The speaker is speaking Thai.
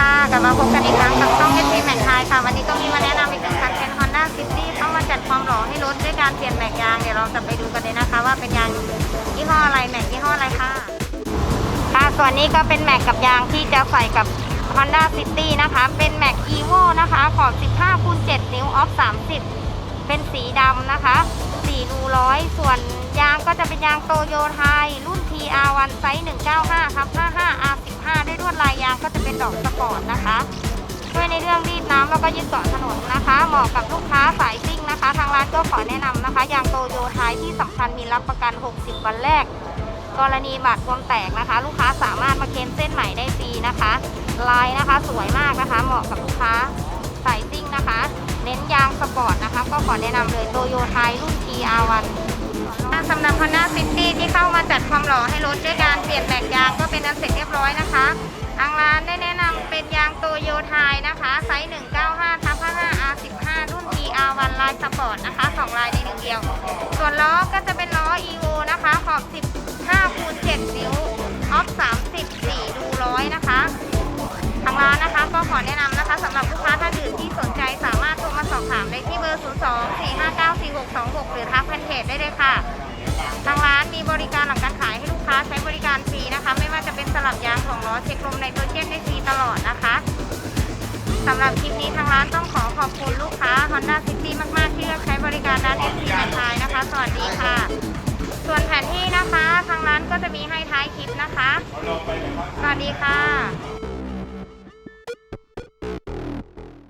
ค่ะ กลับมาพบกันอีกครั้งกับช่องเอทีแม็กไทยค่ะ วันนี้ก็มีมาแนะนำอีกหนึ่งคันเป็น Honda City เข้ามาจัดความหล่อให้รถด้วยการเปลี่ยนแม็กยาง เดี๋ยวเราจะไปดูกันเลยนะคะ ว่าเป็นยางยี่ห้ออะไรแม็กยี่ห้ออะไรค่ะค่ะ ส่วนนี้ก็เป็นแม็กกับยางที่จะใส่กับ Honda City นะคะ เป็นแม็ก Evo นะคะขอบ15คูณ7นิ้วออฟ30 เป็นสีดำนะคะ4รูร้อย ส่วนยางก็จะเป็นยางโตโยไทยรุ่น TR1 ไซส์195ครับ55 ก็จะเป็นดอกสปอร์ตนะคะช่วยในเรื่องรีดน้ำแล้วก็ยึดเกาะถนนนะคะ เหมาะกับลูกค้าสายซิ่งนะคะ ทางร้านก็ขอแนะนำนะคะ ยางโตโยไทยที่สำคัญมีรับประกัน 60 วันแรก กรณีบาดความแตกนะคะ ลูกค้าสามารถมาเค้นเส้นใหม่ได้ฟรีนะคะ ลายนะคะสวยมากนะคะ เหมาะกับลูกค้าสายซิ่งนะคะ เน้นยางสปอร์ตนะคะ ก็ขอแนะนำเลยโตโยไทยรุ่น TR1 สำหรับ Honda City ที่เข้ามาจัดความหล่อให้รถด้วยการเปลี่ยนแม็กยางก็เป็นอันเสร็จเรียบร้อยนะคะ ปอร์ตนะคะสองลายในหนึ่งเดียว ส่วนล้อก็จะเป็นล้อ EVO นะคะขอบ 15คูณ7นิ้วออฟ34ดูร้อยนะคะทางร้านนะคะก็ขอแนะนำนะคะสำหรับลูกค้าท่านอื่นที่สนใจสามารถโทรมาสอบถามได้ที่เบอร์ 02 459 4626 หรือทักแฟนเพจได้เลยค่ะ ทางร้านมีบริการหลังการขายให้ลูกค้าใช้บริการฟรีนะคะ ไม่ว่าจะเป็นสลับยางของล้อเช็คลมไนโตรเจนได้ฟรีตลอดนะคะ สำหรับคลิปนี้ทางร้านต้องขอขอบคุณลูกค้า Honda City มาก ๆ ที่เลือกใช้บริการร้านเอสซีแมนไทยนะคะ สวัสดีค่ะ ส่วนแผนที่นะคะ ทางร้านก็จะมีให้ท้ายคลิปนะคะ สวัสดีค่ะ